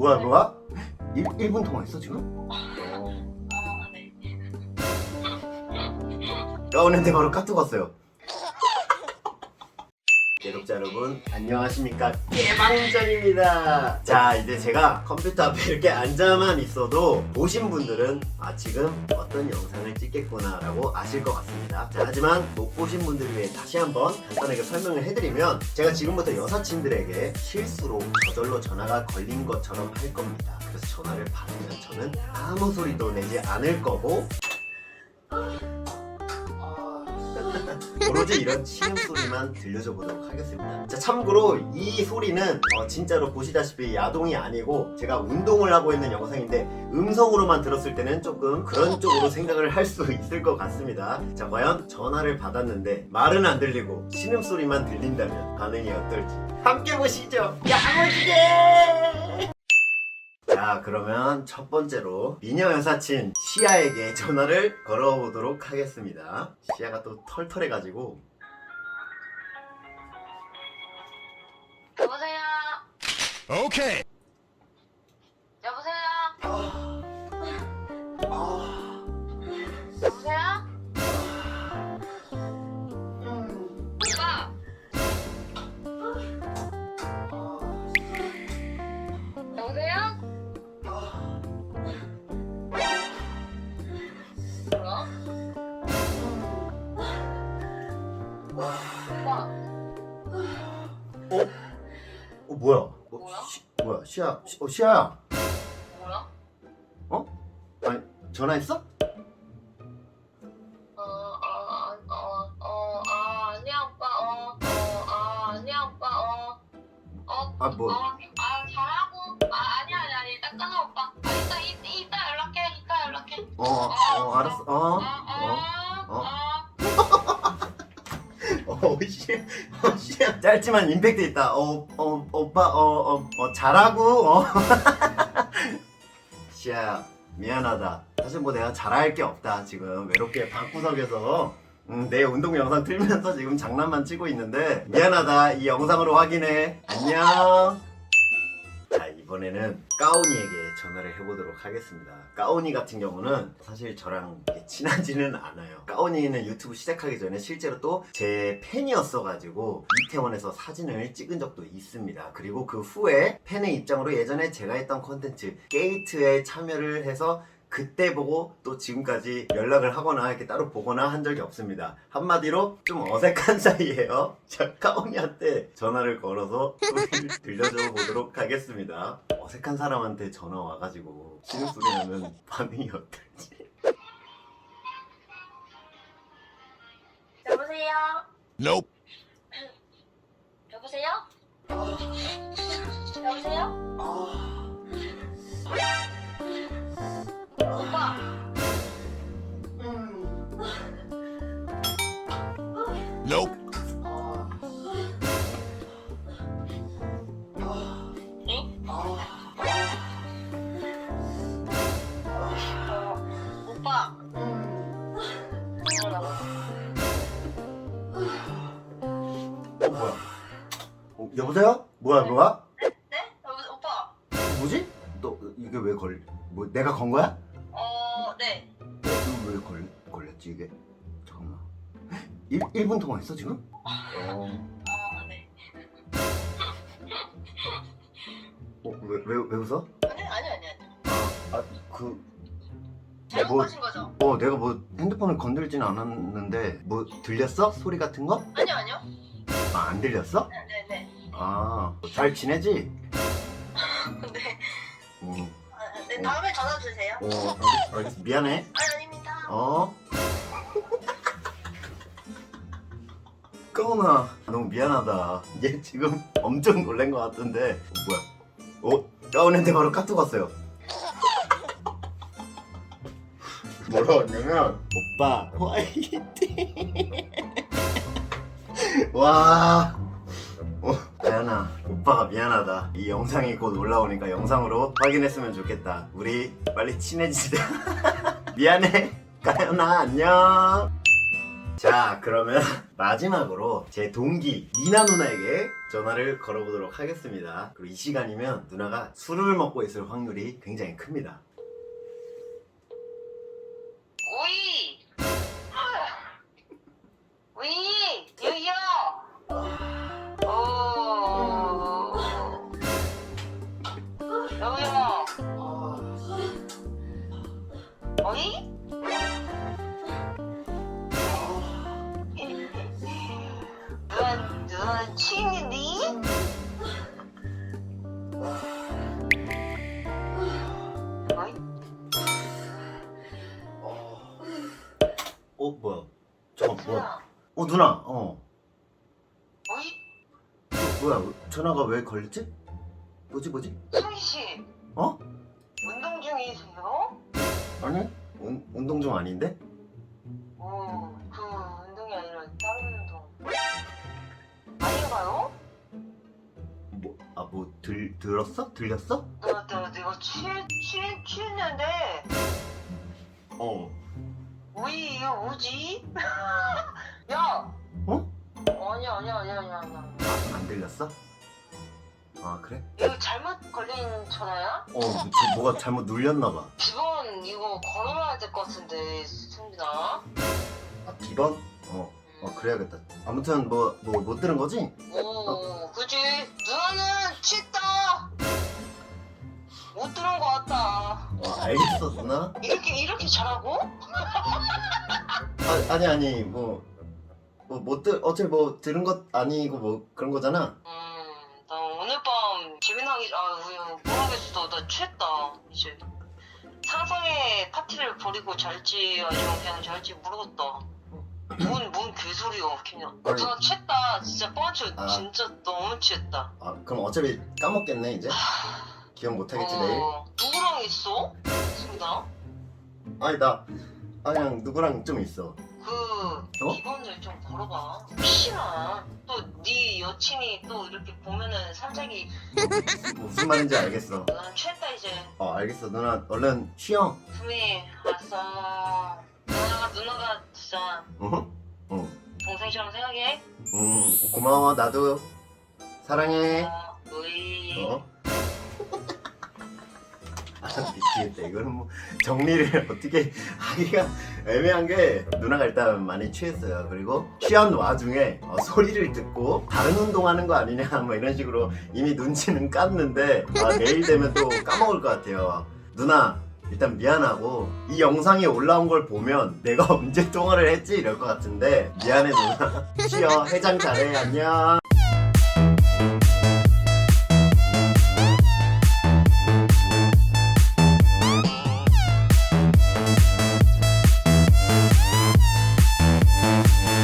뭐야 뭐야? 1, 1분 통화했어 지금? 어. 아, 네. 나오는데 바로 카톡 왔어요. 구독자 여러분 안녕하십니까 개방전입니다. 자 이제 제가 컴퓨터 앞에 이렇게 앉아만 있어도 보신 분들은 아 지금 어떤 영상을 찍겠구나 라고 아실 것 같습니다. 자 하지만 못 보신 분들을 위해 다시 한번 간단하게 설명을 해드리면 제가 지금부터 여사친들에게 실수로 저절로 전화가 걸린 것처럼 할 겁니다. 그래서 전화를 받으면 저는 아무 소리도 내지 않을 거고 오로지 이런 신음 소리만 들려줘 보도록 하겠습니다. 자, 참고로 이 소리는 어, 진짜로 보시다시피 야동이 아니고 제가 운동을 하고 있는 영상인데 음성으로만 들었을 때는 조금 그런 쪽으로 생각을 할 수 있을 것 같습니다. 자, 과연 전화를 받았는데 말은 안 들리고 신음 소리만 들린다면 반응이 어떨지 함께 보시죠. 야무지게! 자 그러면 첫 번째로 미녀 여사친 시아에게 전화를 걸어보도록 하겠습니다 시아가 또 털털해가지고 여보세요? Okay. 여보세요? 아, 어? 어 뭐야? 어, 뭐야? 시, 뭐야 시아 시, 어 시아야 뭐야? 아니 전화했어? 어, 어, 어, 어, 아, 아니야, 오빠, 어, 어, 아, 아니야, 오빠, 어, 어, 아 뭐? 아, 아, 잘하고, 아, 아니야, 아니야, 아니, 일단 끊어, 오빠. 아, 이따, 이, 이따 연락해, 이따 연락해. 어, 어 알았어 어? 어, 어? 어, 어? 어, 어, 시, 어, 시야. 짧지만 임팩트 있다. 어, 어, 오빠, 어, 어, 어 잘하고, 어. 시야, 미안하다. 사실 뭐 내가 잘할 게 없다. 지금 외롭게 방구석에서 음, 내 운동 영상 틀면서 지금 장난만 치고 있는데 미안하다. 이 영상으로 확인해. 안녕. 자, 이번에는 까오니에게 전화를 해보도록 하겠습니다. 까오니 같은 경우는 사실 저랑 친하지는 않아요. 까오니는 유튜브 시작하기 전에 실제로 또 제 팬이었어가지고 이태원에서 사진을 찍은 적도 있습니다. 그리고 그 후에 팬의 입장으로 예전에 제가 했던 콘텐츠 게이트에 참여를 해서 그때 보고 또 지금까지 연락을 하거나 이렇게 따로 보거나 한 적이 없습니다. 한마디로 좀 어색한 사이예요. 자, 까오니한테 전화를 걸어서 소리를 들려줘 보도록 하겠습니다. 어색한 사람한테 전화 와가지고 신음 소리 나면 반응이 어떨지. 여보세요? Nope. 여보세요? 여보세요? 어, 여보세요? 뭐야 뭐야? 네? 여보, 오빠. 뭐지? 너 이게 왜 걸? 뭐 내가 건 거야? 어, 네. 왜 걸, 걸렸지 이게? 잠깐만 1, 1분 통화했어 지금? 어, 아, 네. 어 왜, 왜, 왜 웃어? 아니, 아니, 아니, 아니. 아, 그, 잘못 뭐- 하신 거죠? 어, 내가 뭐 핸드폰을 건들진 않았는데, 뭐 들렸어? 소리 같은 거? 아니요, 아니요. 아, 안 들렸어? 네, 네, 네. 아, 잘 지내지? 네. 응. 아, 네, 다음에 전화 주세요. 어, 알겠-. 미안해. 아니, 아닙니다. 어? 까훈아, 너무 미안하다. 얘 지금 엄청 놀란 것 같은데. 어, 뭐야? 어? 까훈한테 바로 카톡 왔어요. 뭐라 왔냐면 오빠 화이팅 와 어, 다현아 오빠가 미안하다. 이 영상이 곧 올라오니까 영상으로 확인했으면 좋겠다. 우리 빨리 친해지자. 미안해. 가연아 안녕. 자 그러면 마지막으로 제 동기 미나 누나에게 전화를 걸어보도록 하겠습니다. 그리고 이 시간이면 누나가 술을 먹고 있을 확률이 굉장히 큽니다 어이? 취했니? 어이? 어 뭐야 잠깐 뭐야 누나, 어 누나 어 어이? 어, 뭐야 전화가 왜 걸렸지? 뭐지 뭐지? 소희씨, 어? 운동 중이세요? 아니 운, 운동 중 아닌데? 어, 그 운동이 아니라 다른 운동. 아닌가요? 뭐, 아, 뭐, 들, 들었어? 들렸어? 나, 나, 내가 취, 취, 취했는데, 어. 오이, 이거 뭐지? 야! 어? 아니야, 아니야, 아니야, 아니야, 아니야. 안 들렸어? 아, 그래? 이거 잘못 걸린 전화야? 어, 뭐, 뭐가 잘못 눌렸나봐. 비번 이거 걸어놔야 될 것 같은데, 승진아. 아, 비번? 어, 어, 그래야겠다. 아무튼, 뭐, 뭐, 못 들은 거지? 오, 그지? 누나는 취했다! 못 들은 것 같다. 어, 알겠어, 누나. 이렇게, 이렇게 잘하고? 아, 아니, 아니, 뭐, 뭐, 못 들, 어차피 뭐, 들은 것 아니고 뭐, 그런 거잖아. 음, 나 오늘 밤 재미나게 아 우유 모르겠어 나 취했다 이제 상상의 파티를 벌이고 잘지 아니면 그냥 잘지 모르겠다 뭔, 뭔 개소리야 그냥 아니. 나 취했다 진짜 뻥쳐 아. 진짜 너무 취했다 아, 그럼 어차피 까먹겠네, 이제. 기억 못 하겠지, 내일. 어, 누구랑 있어? 승다 아니, 나, 아, 그냥 누구랑 좀 있어. 그 어? 이번을 좀 걸어봐 혹시나 또 네 여친이 또 이렇게 보면은 살짝이 무슨 말인지 알겠어. 난 취했다 이제 어, 알겠어. 누나, 얼른 쉬어. 수미 알았어 누나가 누나가 진짜 응? 응. 동생처럼 생각해 음, 고마워. 나도 사랑해. 어, 으이 어? 아, 미치겠다. 이거는 뭐 정리를 어떻게 하기가 애매한 게 누나가 일단 많이 취했어요. 그리고 취한 와중에 어, 소리를 듣고 다른 운동하는 거 아니냐 뭐 이런 식으로 이미 눈치는 깠는데 아, 내일 되면 또 까먹을 것 같아요. 누나 일단 미안하고 이 영상이 올라온 걸 보면 내가 언제 통화를 했지 이럴 것 같은데 미안해 누나 쉬어 해장 잘해 안녕